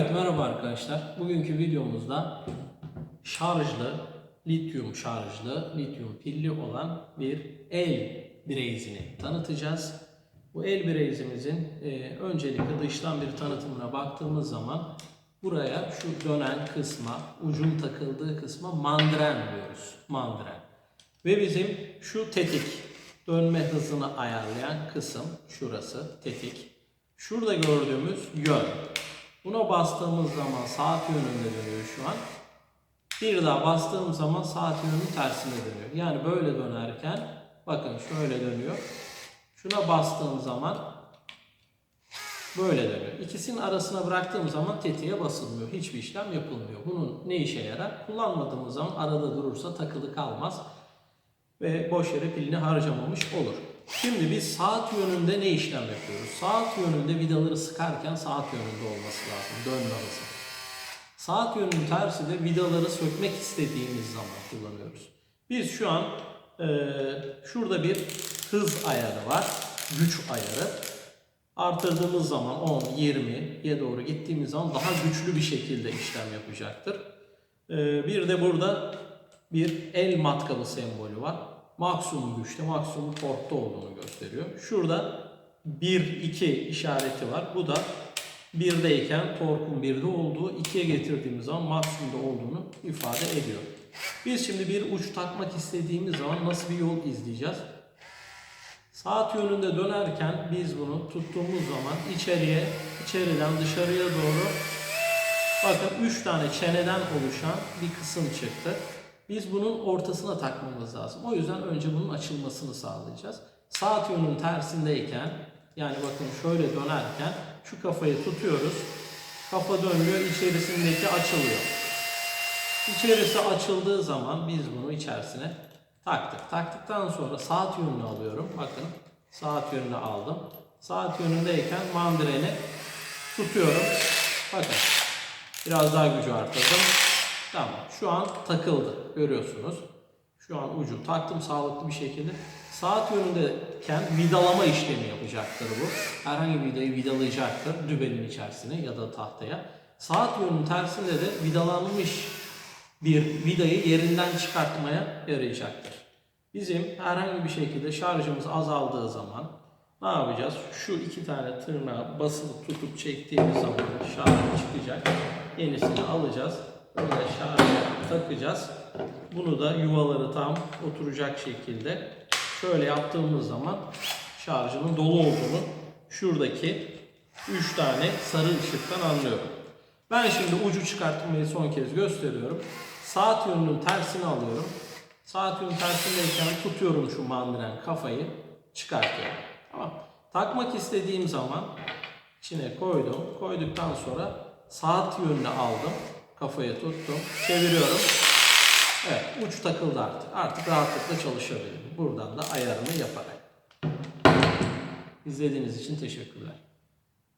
Evet, merhaba arkadaşlar. Bugünkü videomuzda şarjlı, lityum şarjlı, lityum pilli olan bir el bireyzini tanıtacağız. Bu el bireyzimizin e, öncelikle dıştan bir tanıtımına baktığımız zaman buraya şu dönen kısma, ucun takıldığı kısma mandren diyoruz. Mandren. Ve bizim şu tetik, dönme hızını ayarlayan kısım şurası tetik. Şurada gördüğümüz yön. Buna bastığımız zaman saat yönünde dönüyor şu an. Bir daha bastığım zaman saat yönünün tersine dönüyor. Yani böyle dönerken bakın şöyle dönüyor. Şuna bastığım zaman böyle dönüyor. İkisinin arasına bıraktığım zaman tetiğe basılmıyor. Hiçbir işlem yapılmıyor. Bunun ne işe yarar? Kullanmadığımız zaman arada durursa takılı kalmaz ve boş yere pilini harcamamış olur. Şimdi biz saat yönünde ne işlem yapıyoruz? Saat yönünde vidaları sıkarken saat yönünde olması lazım. Dönme hızı. Saat yönünün tersi de vidaları sökmek istediğimiz zaman kullanıyoruz. Biz şu an e, şurada bir hız ayarı var. Güç ayarı. Artırdığımız zaman 10, 20'ye doğru gittiğimiz zaman daha güçlü bir şekilde işlem yapacaktır. E, bir de burada bir el matkabı sembolü var. Maksimum güçte, maksimum torkta olduğunu gösteriyor. Şurada 1, 2 işareti var. Bu da 1'deyken torkun 1'de olduğu, 2'ye getirdiğimiz zaman maksimumda olduğunu ifade ediyor. Biz şimdi bir uç takmak istediğimiz zaman nasıl bir yol izleyeceğiz? Saat yönünde dönerken biz bunu tuttuğumuz zaman içeriye, içeriden dışarıya doğru bakın 3 tane çeneden oluşan bir kısım çıktı. Biz bunun ortasına takmamız lazım. O yüzden önce bunun açılmasını sağlayacağız. Saat yönünün tersindeyken yani bakın şöyle dönerken şu kafayı tutuyoruz. Kafa dönüyor, içerisindeki açılıyor. İçerisi açıldığı zaman biz bunu içerisine taktık. Taktıktan sonra saat yönünü alıyorum. Bakın saat yönünü aldım. Saat yönündeyken mandreni tutuyorum. Bakın biraz daha gücü arttırdım. Tamam. Şu an takıldı. Görüyorsunuz. Şu an ucu taktım sağlıklı bir şekilde. Saat yönündeyken vidalama işlemi yapacaktır bu. Herhangi bir vidayı vidalayacaktır dübenin içerisine ya da tahtaya. Saat yönünün tersinde de vidalanmış bir vidayı yerinden çıkartmaya yarayacaktır. Bizim herhangi bir şekilde şarjımız azaldığı zaman ne yapacağız? Şu iki tane tırnağı basılı tutup çektiğimiz zaman şarj çıkacak. Yenisini alacağız. Da şarja takacağız. Bunu da yuvaları tam oturacak şekilde şöyle yaptığımız zaman şarjının dolu olduğunu şuradaki 3 tane sarı ışıktan anlıyorum. Ben şimdi ucu çıkartmayı son kez gösteriyorum. Saat yönünün tersini alıyorum. Saat yönünün tersindeyken tutuyorum şu mandren kafayı çıkartıyorum. Tamam. Takmak istediğim zaman içine koydum. Koyduktan sonra saat yönünü aldım. Kafaya tuttum. Çeviriyorum. Evet uç takıldı artık. Artık rahatlıkla çalışabilirim. Buradan da ayarımı yaparak. İzlediğiniz için teşekkürler.